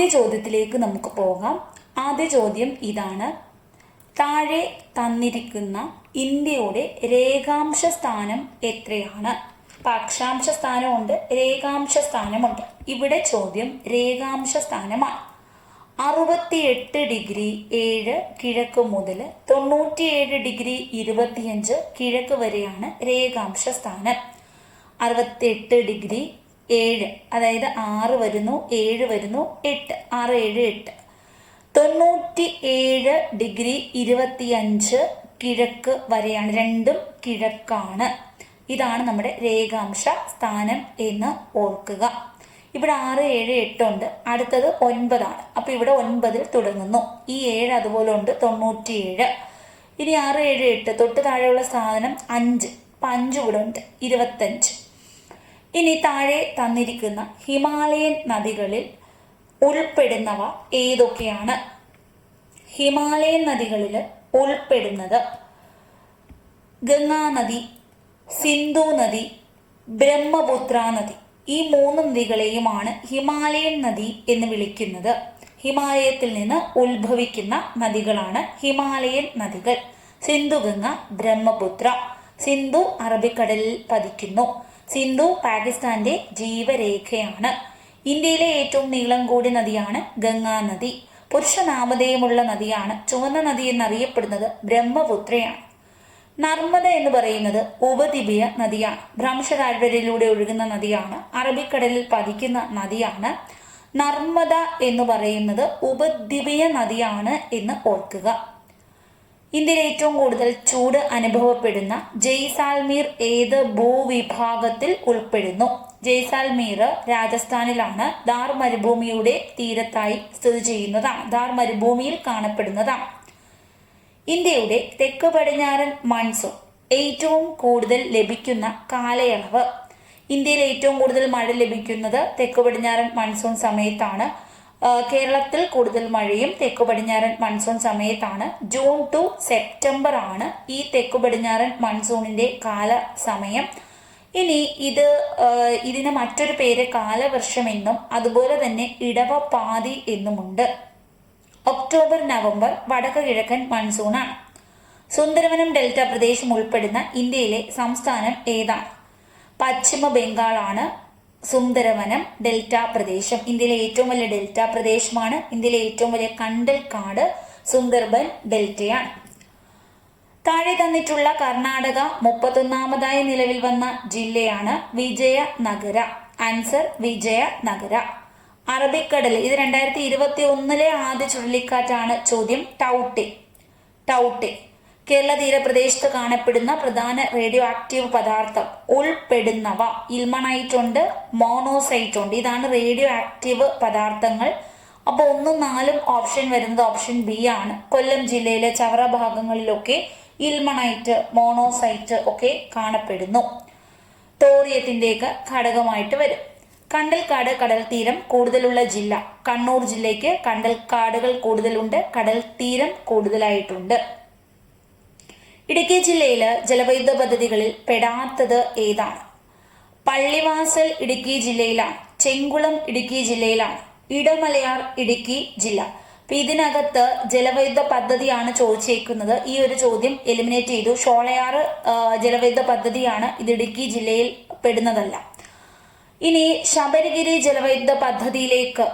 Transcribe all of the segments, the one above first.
ആദ്യ ചോദ്യത്തിലേക്ക് നമുക്ക് പോകാം. ആദ്യ ചോദ്യം ഇതാണ്. താഴെ തന്നിരിക്കുന്ന ഇന്ത്യയുടെ രേഖാംശ സ്ഥാനം എത്രയാണ്? പാക്ഷാംശ സ്ഥാനമുണ്ട് രേഖാംശ സ്ഥാനമുണ്ട്. ഇവിടെ ചോദ്യം രേഖാംശ സ്ഥാനമാണ്. അറുപത്തിയെട്ട് ഡിഗ്രി ഏഴ് കിഴക്ക് മുതൽ തൊണ്ണൂറ്റിയേഴ് ഡിഗ്രി ഇരുപത്തിയഞ്ച് കിഴക്ക് വരെയാണ് രേഖാംശ സ്ഥാനം. അറുപത്തിയെട്ട് ഡിഗ്രി ഏഴ്. അതായത് ആറ് വരുന്നു ഏഴ് വരുന്നു എട്ട്. ആറ് ഏഴ് എട്ട്. തൊണ്ണൂറ്റി ഏഴ് ഡിഗ്രി ഇരുപത്തിയഞ്ച് കിഴക്ക് വരെയാണ്. രണ്ടും കിഴക്കാണ്. ഇതാണ് നമ്മുടെ രേഖാംശ സ്ഥാനം എന്ന് ഓർക്കുക. ഇവിടെ ആറ് ഏഴ് എട്ട് ഉണ്ട്. അടുത്തത് ഒൻപതാണ്. അപ്പോൾ ഇവിടെ ഒൻപതിൽ തുടങ്ങുന്നു. ഈ ഏഴ് അതുപോലെ ഉണ്ട് തൊണ്ണൂറ്റിയേഴ്. ഇനി ആറ് ഏഴ് എട്ട്. തൊട്ട് താഴെയുള്ള സാധനം അഞ്ച്. അപ്പൊ അഞ്ച് ഇവിടെ ഉണ്ട് ഇരുപത്തഞ്ച്. ഇനി താഴെ തന്നിരിക്കുന്ന ഹിമാലയൻ നദികളിൽ ഉൾപ്പെടുന്നവ ഏതൊക്കെയാണ്? ഹിമാലയൻ നദികളിൽ ഉൾപ്പെടുന്നത് ഗംഗാ നദി സിന്ധു നദി ബ്രഹ്മപുത്ര നദി. ഈ മൂന്ന് നദികളെയുമാണ് ഹിമാലയൻ നദി എന്ന് വിളിക്കുന്നത്. ഹിമാലയത്തിൽ നിന്ന് ഉത്ഭവിക്കുന്ന നദികളാണ് ഹിമാലയൻ നദികൾ. സിന്ധു ഗംഗ ബ്രഹ്മപുത്ര. സിന്ധു അറബിക്കടലിൽ പതിക്കുന്നു. സിന്ധു പാകിസ്ഥാന്റെ ജീവരേഖയാണ്. ഇന്ത്യയിലെ ഏറ്റവും നീളം കൂടിയ നദിയാണ് ഗംഗാ നദി. പുരുഷ നാമധേയമുള്ള നദിയാണ് ചുവന്ന നദി എന്നറിയപ്പെടുന്നത് ബ്രഹ്മപുത്രയാണ്. നർമ്മദ എന്ന് പറയുന്നത് ഉപദ്വീപീയ നദിയാണ്. ഭ്രംശതാഴ്വരയിലൂടെ ഒഴുകുന്ന നദിയാണ്. അറബിക്കടലിൽ പതിക്കുന്ന നദിയാണ്. നർമ്മദ എന്ന് പറയുന്നത് ഉപദ്വീപീയ നദിയാണ് എന്ന് ഓർക്കുക. ഇന്ത്യയിൽ ഏറ്റവും കൂടുതൽ ചൂട് അനുഭവപ്പെടുന്ന ജയ്സാൽമീർ ഏത് ഭൂവിഭാഗത്തിൽ ഉൾപ്പെടുന്നു? ജയ്സാൽമീർ രാജസ്ഥാനിലാണ്. ദാർ മരുഭൂമിയുടെ തീരത്തായി സ്ഥിതി ചെയ്യുന്നതാണ്. ദാർ മരുഭൂമിയിൽ കാണപ്പെടുന്നതാണ്. ഇന്ത്യയുടെ തെക്ക് പടിഞ്ഞാറൻ മൺസൂൺ ഏറ്റവും കൂടുതൽ ലഭിക്കുന്ന കാലയളവ്. ഇന്ത്യയിൽ ഏറ്റവും കൂടുതൽ മഴ ലഭിക്കുന്നത് തെക്ക് പടിഞ്ഞാറൻ മൺസൂൺ സമയത്താണ്. കേരളത്തിൽ കൂടുതൽ മഴയും തെക്കു പടിഞ്ഞാറൻ മൺസൂൺ സമയത്താണ്. ജൂൺ ടു സെപ്റ്റംബർ ആണ് ഈ തെക്കു പടിഞ്ഞാറൻ മൺസൂണിന്റെ കാല സമയം ഇനി ഇത് ഇതിനെ മറ്റൊരു പേര് കാലവർഷം എന്നും അതുപോലെ തന്നെ ഇടവപ്പാതി എന്നുമുണ്ട്. ഒക്ടോബർ നവംബർ വടക്ക് കിഴക്കൻ മൺസൂണാണ്. സുന്ദരവനം ഡെൽറ്റ പ്രദേശം ഉൾപ്പെടുന്ന ഇന്ത്യയിലെ സംസ്ഥാനം ഏതാണ്? പശ്ചിമ ബംഗാളാണ് സുന്ദരവനം ഡെൽറ്റ പ്രദേശം. ഇന്ത്യയിലെ ഏറ്റവും വലിയ ഡെൽറ്റ പ്രദേശമാണ് ഇന്ത്യയിലെ ഏറ്റവും വലിയ കണ്ടൽക്കാട് സുന്ദർബൻ ഡെൽറ്റയാണ്. താഴെ തന്നിട്ടുള്ള കർണാടക മുപ്പത്തൊന്നാമതായി നിലവിൽ വന്ന ജില്ലയാണ് വിജയനഗര. ആൻസർ വിജയനഗര. അറബിക്കടൽ ഇത് രണ്ടായിരത്തി ഇരുപത്തി ഒന്നിലെ ആദ്യ ചുഴലിക്കാറ്റാണ്. ചോദ്യം ടൗട്ടെ. ടൗട്ടെ. കേരള തീരപ്രദേശത്ത് കാണപ്പെടുന്ന പ്രധാന റേഡിയോ ആക്റ്റീവ് പദാർത്ഥം ഉൾപ്പെടുന്നവ. ഇൽമണൈറ്റ് ഉണ്ട് മോണോസൈറ്റ് ഉണ്ട് ഇതാണ് റേഡിയോ ആക്റ്റീവ് പദാർത്ഥങ്ങൾ. അപ്പോൾ ഒന്നും നാലും ഓപ്ഷൻ വരുന്നത് ഓപ്ഷൻ ബി ആണ്. കൊല്ലം ജില്ലയിലെ ചവറ ഭാഗങ്ങളിലൊക്കെ ഇൽമണൈറ്റ് മോണോസൈറ്റ് ഒക്കെ കാണപ്പെടുന്നു. തോറിയത്തിന്റെയൊക്കെ ഘടകമായിട്ട് വരും. കണ്ടൽക്കാട് കടൽ തീരം കൂടുതലുള്ള ജില്ല. കണ്ണൂർ ജില്ലയ്ക്ക് കണ്ടൽക്കാടുകൾ കൂടുതലുണ്ട് കടൽ തീരം കൂടുതലായിട്ടുണ്ട്. ഇടുക്കി ജില്ലയിൽ ജലവൈദ്യുത പദ്ധതികളിൽ പെടാത്തത് ഏതാണ്? പള്ളിവാസൽ ഇടുക്കി ജില്ലയിലാണ്. ചെങ്കുളം ഇടുക്കി ജില്ലയിലാണ്. ഇടമലയാർ ഇടുക്കി ജില്ല. അപ്പൊ ഇതിനകത്ത് ജലവൈദ്യുത പദ്ധതിയാണ് ചോദിച്ചേക്കുന്നത്. ഈ ഒരു ചോദ്യം എലിമിനേറ്റ് ചെയ്തു. ഷോളയാർ ജലവൈദ്യുത പദ്ധതിയാണ് ഇത് ഇടുക്കി ജില്ലയിൽ പെടുന്നതല്ല. ഇനി ശബരിഗിരി ജലവൈദ്യുത പദ്ധതിയിലേക്ക്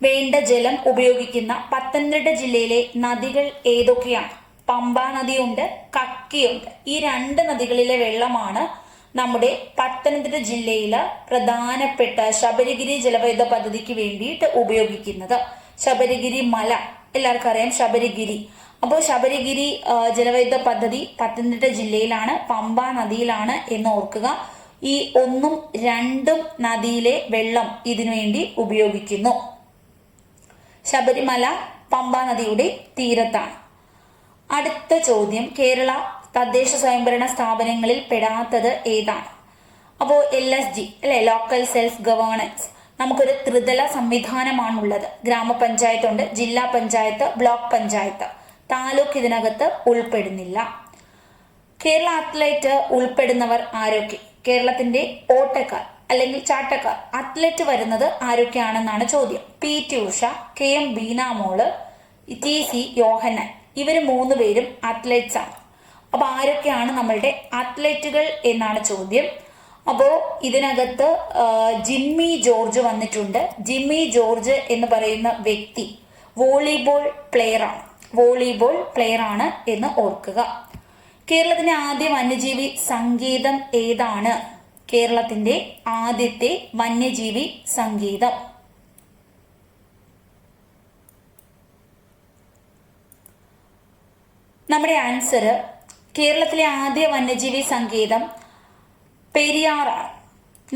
വേണ്ട ജലം ഉപയോഗിക്കുന്ന പത്തനംതിട്ട ജില്ലയിലെ നദികൾ ഏതൊക്കെയാണ്? പമ്പ നദിയുണ്ട് കക്കിയുണ്ട്. ഈ രണ്ട് നദികളിലെ വെള്ളമാണ് നമ്മുടെ പത്തനംതിട്ട ജില്ലയിലെ പ്രധാനപ്പെട്ട ശബരിഗിരി ജലവൈദ്യുത പദ്ധതിക്ക് വേണ്ടിയിട്ട് ഉപയോഗിക്കുന്നത്. ശബരിഗിരി മല. എല്ലാവർക്കും അറിയാം ശബരിഗിരി. അപ്പോൾ ശബരിഗിരി ജലവൈദ്യുത പദ്ധതി പത്തനംതിട്ട ജില്ലയിലാണ് പമ്പ നദിയിലാണ് എന്ന് ഓർക്കുക. ഈ ഒന്നും രണ്ടും നദിയിലെ വെള്ളം ഇതിനു വേണ്ടി ഉപയോഗിക്കുന്നു. ശബരിമല പമ്പ നദിയുടെ തീരത്താണ്. അടുത്ത ചോദ്യം കേരള തദ്ദേശ സ്വയംഭരണ സ്ഥാപനങ്ങളിൽ പെടാത്തത് ഏതാണ്? അപ്പോൾ എൽ എസ് ജി അല്ലെ? ലോക്കൽ സെൽഫ് ഗവേണൻസ് നമുക്കൊരു ത്രിതല സംവിധാനമാണുള്ളത്. ഗ്രാമപഞ്ചായത്തുണ്ട് ജില്ലാ പഞ്ചായത്ത് ബ്ലോക്ക് പഞ്ചായത്ത്. താലൂക്ക് ഇതിനകത്ത് ഉൾപ്പെടുന്നില്ല. കേരള അത്ലറ്റ് ഉൾപ്പെടുന്നവർ ആരൊക്കെ? കേരളത്തിന്റെ ഓട്ടക്കാർ അല്ലെങ്കിൽ ചാട്ടക്കാർ. അത്ലറ്റ് വരുന്നത് ആരൊക്കെയാണെന്നാണ് ചോദ്യം. P T Usha K M Beenamol T C Yohannan ഇവർ മൂന്ന് പേരും അത്ലറ്റ്സ് ആണ്. അപ്പോൾ ആരൊക്കെയാണ് നമ്മളുടെ അത്ലറ്റുകൾ എന്നാണ് ചോദ്യം. അപ്പോൾ ഇതിനകത്ത് ജിമ്മി ജോർജ് വന്നിട്ടുണ്ട്. ജിമ്മി ജോർജ് എന്ന് പറയുന്ന വ്യക്തി വോളിബോൾ പ്ലെയറാണ് വോളിബോൾ പ്ലെയർ ആണ് എന്ന് ഓർക്കുക. കേരളത്തിന്റെ ആദ്യ വന്യജീവി സംഗീതം ഏതാണ്? കേരളത്തിന്റെ ആദ്യത്തെ വന്യജീവി സംഗീതം. നമ്മുടെ ആൻസർ കേരളത്തിലെ ആദ്യ വന്യജീവി സങ്കേതം Periyar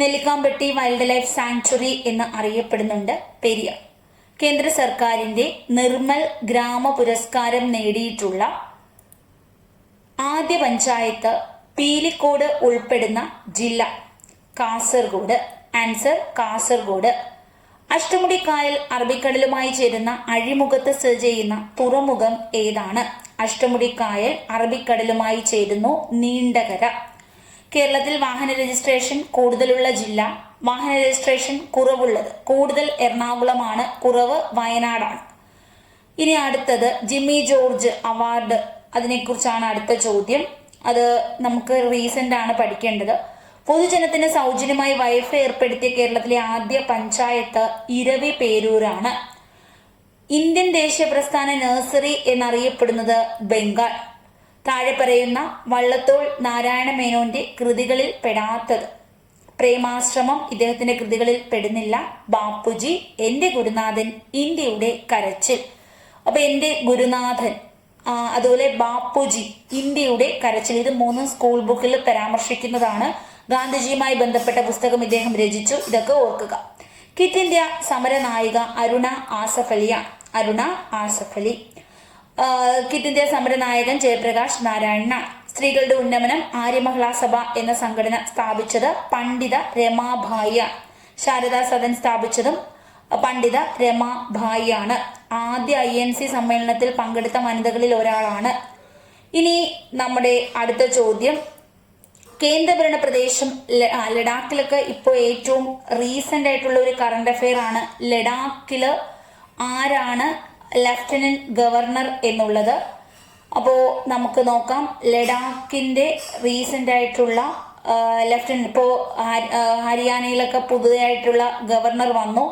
Nellikkampatti wild life sanctuary എന്ന് അറിയപ്പെടുന്നുണ്ട് പെരിയാർ. കേന്ദ്ര സർക്കാരിന്റെ നിർമ്മൽ ഗ്രാമ പുരസ്കാരം നേടിയിട്ടുള്ള ആദ്യ പഞ്ചായത്ത് പീലിക്കോട് ഉൾപ്പെടുന്ന ജില്ല കാസർഗോഡ്. ആൻസർ കാസർഗോഡ്. അഷ്ടമുടി കായൽ അറബിക്കടലുമായി ചേരുന്ന അഴിമുഖത്ത് സ്ഥിതി ചെയ്യുന്ന തുറമുഖം ഏതാണ്? അഷ്ടമുടിക്കായൽ അറബിക്കടലുമായി ചേരുന്നു നീണ്ടകര. കേരളത്തിൽ വാഹന രജിസ്ട്രേഷൻ കൂടുതലുള്ള ജില്ല. വാഹന രജിസ്ട്രേഷൻ കുറവുള്ളത്. കൂടുതൽ എറണാകുളമാണ്. കുറവ് വയനാടാണ്. ഇനി അടുത്തത് ജിമ്മി ജോർജ് അവാർഡ്. അതിനെക്കുറിച്ചാണ് അടുത്ത ചോദ്യം. അത് നമുക്ക് റീസെന്റ് ആണ് പഠിക്കേണ്ടത്. പൊതുജനത്തിന് സൗജന്യമായി വൈഫൈ ഏർപ്പെടുത്തിയ കേരളത്തിലെ ആദ്യ പഞ്ചായത്ത് ഇരവി പേരൂരാണ്. ഇന്ത്യൻ ദേശീയ പ്രസ്ഥാന നഴ്സറി എന്നറിയപ്പെടുന്നത് ബംഗാൾ. താഴെ പറയുന്ന വള്ളത്തോൾ നാരായണ മേനോന്റെ കൃതികളിൽ പെടാത്തത്. പ്രേമാശ്രമം ഇദ്ദേഹത്തിന്റെ കൃതികളിൽ പെടുന്നില്ല. ബാപ്പുജി എന്റെ ഗുരുനാഥൻ ഇന്ത്യയുടെ കരച്ചിൽ. അപ്പൊ എന്റെ ഗുരുനാഥൻ അതുപോലെ ബാപ്പുജി ഇന്ത്യയുടെ കരച്ചിൽ. ഇത് മൂന്നും സ്കൂൾ ബുക്കിൽ പരാമർശിക്കുന്നതാണ്. ഗാന്ധിജിയുമായി ബന്ധപ്പെട്ട പുസ്തകം ഇദ്ദേഹം രചിച്ചു. ഇതൊക്കെ ഓർക്കുക. കിറ്റ് ഇന്ത്യ സമര നായിക അരുണ ആസഫ് അലിയാണ് അരുണ ആസഫ് അലി കിറ്റ് ഇന്ത്യ സമര നായകൻ ജയപ്രകാശ് നാരായണ. സ്ത്രീകളുടെ ഉന്നമനം ആര്യമഹിളാ സഭ എന്ന സംഘടന സ്ഥാപിച്ചത് പണ്ഡിത രമാഭായിയാണ് ശാരദാ സദൻ സ്ഥാപിച്ചതും പണ്ഡിത രമാഭായിയാണ് ആദ്യ ഐ എൻ സി സമ്മേളനത്തിൽ പങ്കെടുത്ത വനിതകളിൽ ഒരാളാണ്. ഇനി നമ്മുടെ അടുത്ത ചോദ്യം. കേന്ദ്രഭരണ പ്രദേശം ലഡാക്കിലൊക്കെ ഇപ്പോൾ ഏറ്റവും റീസെന്റ് ആയിട്ടുള്ള ഒരു കറണ്ട് അഫെയർ ആണ്. ലഡാക്കിൽ ആരാണ് ലഫ്റ്റനന്റ് ഗവർണർ എന്നുള്ളത്? അപ്പോൾ നമുക്ക് നോക്കാം. ലഡാക്കിന്റെ റീസെന്റ് ആയിട്ടുള്ള ലഫ്റ്റനന്റ് ഇപ്പോൾ ഹരിയാനയിലൊക്കെ പുതുതായിട്ടുള്ള ഗവർണർ വന്നു.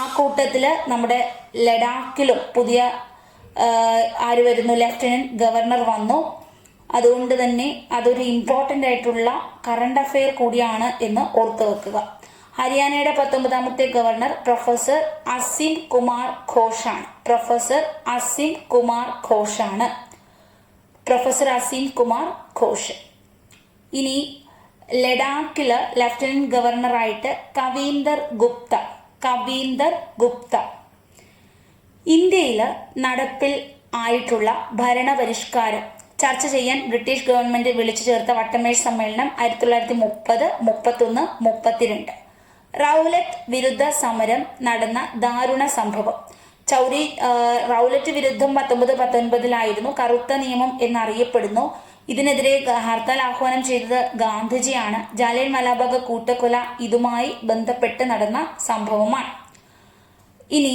ആ കൂട്ടത്തിൽ നമ്മുടെ ലഡാക്കിലും പുതിയ ആര് വരുന്നു? ലെഫ്റ്റനന്റ് ഗവർണർ വന്നു. അതുകൊണ്ട് തന്നെ അതൊരു ഇമ്പോർട്ടന്റ് ആയിട്ടുള്ള കറണ്ട് അഫെയർ കൂടിയാണ് എന്ന് ഓർത്തു വെക്കുക. ഹരിയാനയുടെ പത്തൊമ്പതാമത്തെ ഗവർണർ പ്രൊഫസർ അസിം കുമാർ ഘോഷാണ്. പ്രൊഫസർ അസിം കുമാർ ഘോഷാണ്. പ്രൊഫസർ അസീം കുമാർ ഘോഷ്. ഇനി ലഡാക്കിൽ ലഫ്റ്റനന്റ് ഗവർണറായിട്ട് കവീന്ദർ ഗുപ്ത. കവീന്ദർ ഗുപ്ത. ഇന്ത്യയിൽ നടപ്പിൽ ആയിട്ടുള്ള ഭരണപരിഷ്കാരം. ചർച്ച ചെയ്യാൻ ബ്രിട്ടീഷ് ഗവൺമെന്റ് വിളിച്ചു ചേർത്ത വട്ടമേഴ് സമ്മേളനം ആയിരത്തി തൊള്ളായിരത്തി മുപ്പത് മുപ്പത്തൊന്ന് മുപ്പത്തിരണ്ട്. റൗലറ്റ് വിരുദ്ധ സമരം നടന്ന ദാരുണ സംഭവം. ചൗരി റൗലറ്റ് വിരുദ്ധം പത്തൊമ്പത് പത്തൊൻപതിലായിരുന്നു കറുത്ത നിയമം എന്നറിയപ്പെടുന്നു. ഇതിനെതിരെ ഹർത്താൽ ആഹ്വാനം ചെയ്തത് ഗാന്ധിജിയാണ്. ജാലിയൻ മലാബാഗ് കൂട്ടക്കൊല ഇതുമായി ബന്ധപ്പെട്ട് നടന്ന സംഭവമാണ്. ഇനി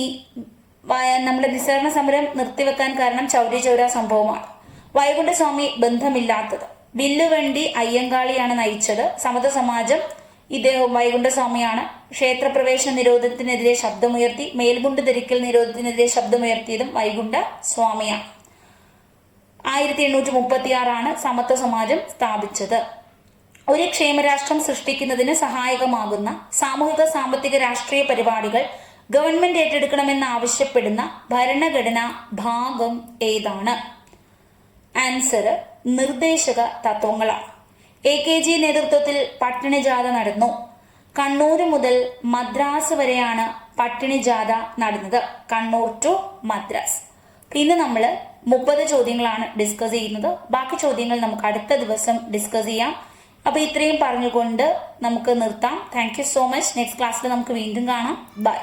നമ്മുടെ നിസ്സഹരണ സമരം നിർത്തിവെക്കാൻ കാരണം ചൗരി ചൗര സംഭവമാണ്. വൈകുണ്ഠസ്വാമി ബന്ധമില്ലാത്തത്. വില്ലുവണ്ടി അയ്യങ്കാളിയാണ് നയിച്ചത്. സമത സമാജം ഇദ്ദേഹം വൈകുണ്ഠസ്വാമിയാണ് ക്ഷേത്രപ്രവേശന നിരോധനത്തിനെതിരെ ശബ്ദമുയർത്തി മേൽമുണ്ട് ധരിക്കൽ നിരോധനത്തിനെതിരെ ശബ്ദമുയർത്തിയതും വൈകുണ്ഠ സ്വാമിയാണ് ആയിരത്തി എണ്ണൂറ്റി മുപ്പത്തി ആറാണ് സമത്വ സമാജം സ്ഥാപിച്ചത്. ഒരു ക്ഷേമരാഷ്ട്രം സൃഷ്ടിക്കുന്നതിന് സഹായകമാകുന്ന സാമൂഹിക സാമ്പത്തിക രാഷ്ട്രീയ പരിപാടികൾ ഗവൺമെന്റ് ഏറ്റെടുക്കണമെന്ന് ആവശ്യപ്പെടുന്ന ഭരണഘടനാ ഭാഗം ഏതാണ്? ആൻസർ നിർദ്ദേശക തത്വങ്ങളാണ്. എ കെ ജി നേതൃത്വത്തിൽ പട്ടിണി ജാഥ നടന്നു. കണ്ണൂർ മുതൽ മദ്രാസ് വരെയാണ് പട്ടിണി ജാഥ നടന്നത്. കണ്ണൂർ ടു മദ്രാസ്. ഇന്ന് നമ്മൾ മുപ്പത് ചോദ്യങ്ങളാണ് ഡിസ്കസ് ചെയ്യുന്നത്. ബാക്കി ചോദ്യങ്ങൾ നമുക്ക് അടുത്ത ദിവസം ഡിസ്കസ് ചെയ്യാം. അപ്പോൾ ഇത്രയും പറഞ്ഞുകൊണ്ട് നമുക്ക് നിർത്താം. താങ്ക് സോ മച്ച് നെക്സ്റ്റ് ക്ലാസ്സിൽ നമുക്ക് വീണ്ടും കാണാം. ബൈ